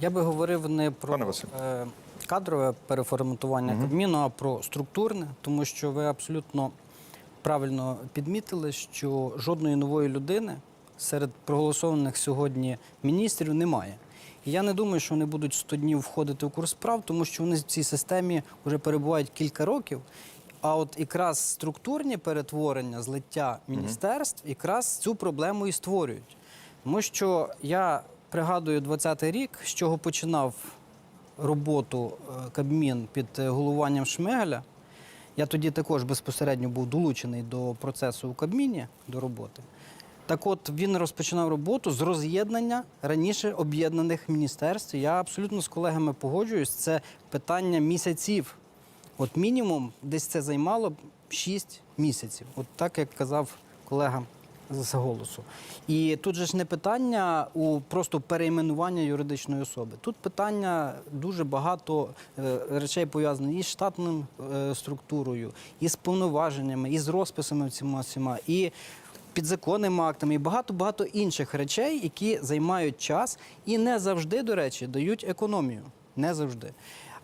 Я би говорив не про Пане Василь. е, кадрове переформатування Кабміну, а про структурне, тому що ви абсолютно правильно підмітили, що жодної нової людини серед проголосованих сьогодні міністрів немає. І я не думаю, що вони будуть 100 днів входити в курс справ, тому що вони в цій системі вже перебувають кілька років. А от якраз структурні перетворення, злиття міністерств, якраз цю проблему і створюють. Тому що я пригадую 20-й рік, з чого починав роботу е, Кабмін під е, головуванням Шмигаля. Я тоді також безпосередньо був долучений до процесу у Кабміні, до роботи. Так от він розпочинав роботу з роз'єднання раніше об'єднаних міністерств. Я абсолютно з колегами погоджуюсь. Це питання місяців. От мінімум десь це займало 6 місяців. От так як казав колега з голосу. І тут же ж не питання у просто перейменування юридичної особи. Тут питання дуже багато е, речей пов'язаних із штатною е, структурою, із повноваженнями, із розписами всіма всіма, і підзаконними актами, і багато-багато інших речей, які займають час і не завжди, до речі, дають економію. Не завжди.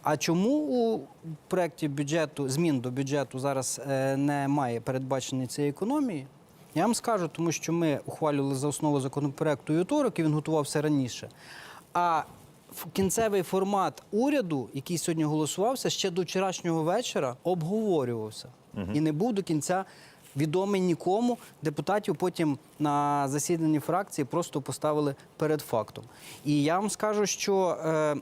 А чому у проєкті бюджету змін до бюджету зараз е, немає передбачення цієї економії? Я вам скажу, тому що ми ухвалювали за основу законопроекту і вівторок, і він готувався раніше. А кінцевий формат уряду, який сьогодні голосувався, ще до вчорашнього вечора обговорювався і не був до кінця відомий нікому. Депутатів потім на засіданні фракції просто поставили перед фактом. І я вам скажу, що е,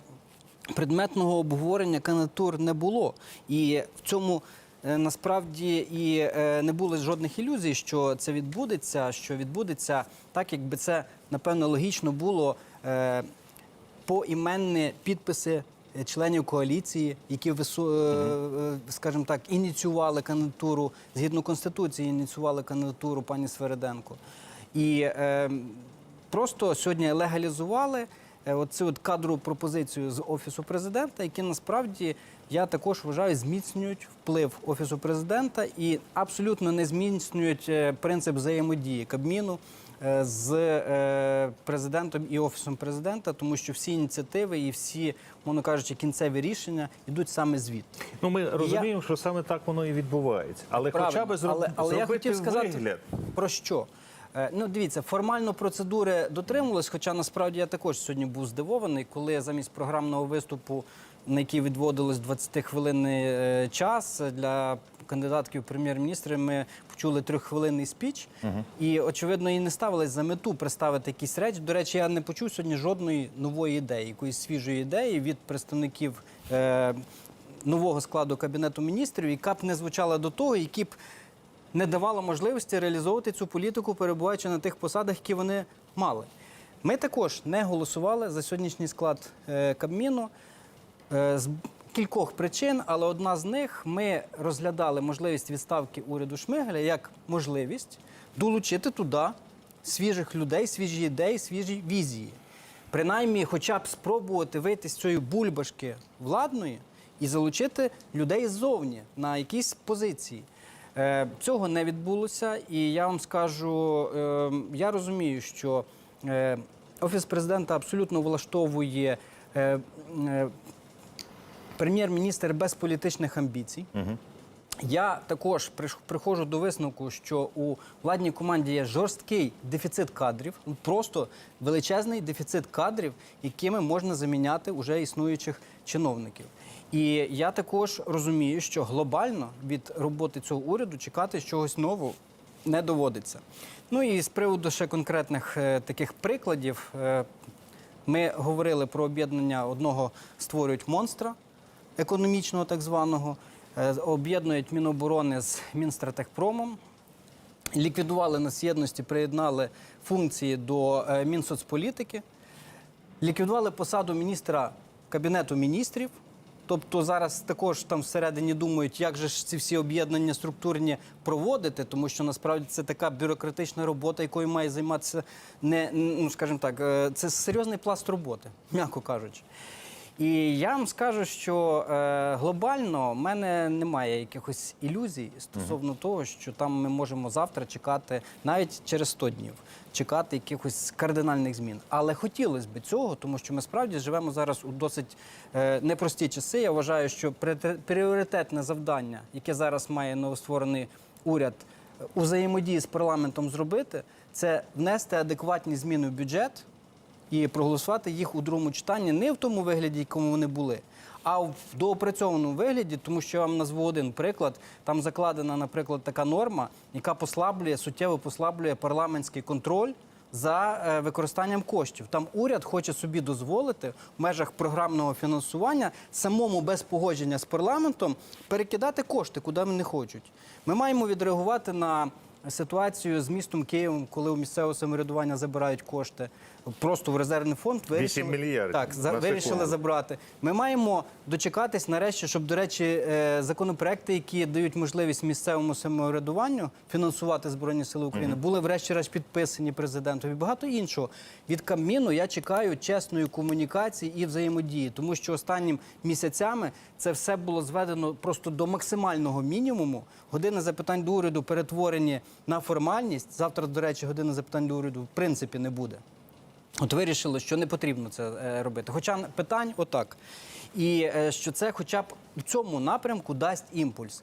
предметного обговорення кандидатур не було. І в цьому насправді і е, не було жодних ілюзій, що це відбудеться, що відбудеться так, якби це напевно логічно було е, поіменні підписи. е, Членів коаліції, які вису- е, е, скажімо так, ініціювали кандидатуру згідно конституції, ініціювали кандидатуру пані Свериденко. І е, просто сьогодні легалізували е, оцю от кадрову пропозицію з офісу президента, які насправді я також вважаю зміцнюють вплив офісу президента і абсолютно не зміцнюють е, принцип взаємодії Кабміну е, з е, президентом і офісом президента, тому що всі ініціативи і всі, мовно кажучи, кінцеві рішення йдуть саме звідти. Ну, ми розуміємо, що саме так воно і відбувається. Але хоча Правильно. б зроб... але, але я хотів сказати вигляд. про що. Е, Ну, дивіться, формально процедури дотримувались, хоча насправді я також сьогодні був здивований, коли замість програмного виступу, на який відводилось 20-хвилинний е, час для кандидатків в прем'єр-міністри, ми почули трьоххвилинний спіч. І, очевидно, і не ставились за мету представити якісь речі. До речі, я не почув сьогодні жодної нової ідеї, якоїсь свіжої ідеї від представників. Е, Нового складу кабінету міністрів, яка б не звучала до того, які б не давала можливості реалізовувати цю політику, перебуваючи на тих посадах, які вони мали. Ми також не голосували за сьогоднішній склад е, Кабміну е, з кількох причин, але одна з них ми розглядали можливість відставки уряду Шмигаля як можливість долучити туди свіжих людей, свіжі ідеї, свіжі візії. Принаймні, хоча б спробувати вийти з цієї бульбашки владної і залучити людей ззовні на якісь позиції. Е, Цього не відбулося, і я вам скажу, е, я розумію, що е, офіс президента абсолютно влаштовує прем'єр-міністр без політичних амбіцій. Я також приходжу до висновку, що у владній команді є жорсткий дефіцит кадрів, ну, просто величезний дефіцит кадрів, якими можна заміняти уже існуючих чиновників. І я також розумію, що глобально від роботи цього уряду чекати чогось нового не доводиться. Ну і з приводу ще конкретних е, таких прикладів, е, ми говорили про об'єднання одного створюють монстра економічного так званого, об'єднують Міноборони з Мінстратехпромом, ліквідували нас єдності, приєднали функції до е, Мінсоцполітики, ліквідували посаду міністра Кабінету міністрів. Тобто зараз також там всередині думають, як же ж ці всі об'єднання структурні проводити, тому що насправді це така бюрократична робота, якою має займатися не ну, скажімо так, е, це серйозний пласт роботи, м'яко кажучи. І я вам скажу, що е, глобально в мене немає якихось ілюзій стосовно того, що там ми можемо завтра чекати, навіть через 100 днів, чекати якихось кардинальних змін. Але хотілося б цього, тому що ми справді живемо зараз у досить е, непрості часи. Я вважаю, що пріорите- пріоритетне завдання, яке зараз має новостворений уряд е, у взаємодії з парламентом зробити, це внести адекватні зміни в бюджет і проголосувати їх у другому читанні не в тому вигляді, якому вони були, а в доопрацьованому вигляді, тому що я вам назву один приклад. Там закладена, наприклад, така норма, яка послаблює суттєво послаблює парламентський контроль. За е, використанням коштів там уряд хоче собі дозволити в межах програмного фінансування самому без погодження з парламентом перекидати кошти, куди вони хочуть. Ми маємо відреагувати на ситуацію з містом Києвом, коли у місцевого самоврядування забирають кошти просто в резервний фонд. Вісім мільярдів, Так, за, на вирішили секунду. забрати. Ми маємо дочекатись нарешті, щоб, до речі, е, законопроекти, які дають можливість місцевому самоврядуванню фінансувати Збройні Сили України, були врешті-решт підписані президентом і багато іншого. Від Кабміну я чекаю чесної комунікації і взаємодії, тому що останніми місяцями це все було зведено просто до максимального мінімуму. Години запитань до уряду перетворені на формальність. Завтра, до речі, години запитань до уряду в принципі не буде. От вирішили, що не потрібно це е, робити. Хоча питань отак. І е, що це хоча б у цьому напрямку дасть імпульс.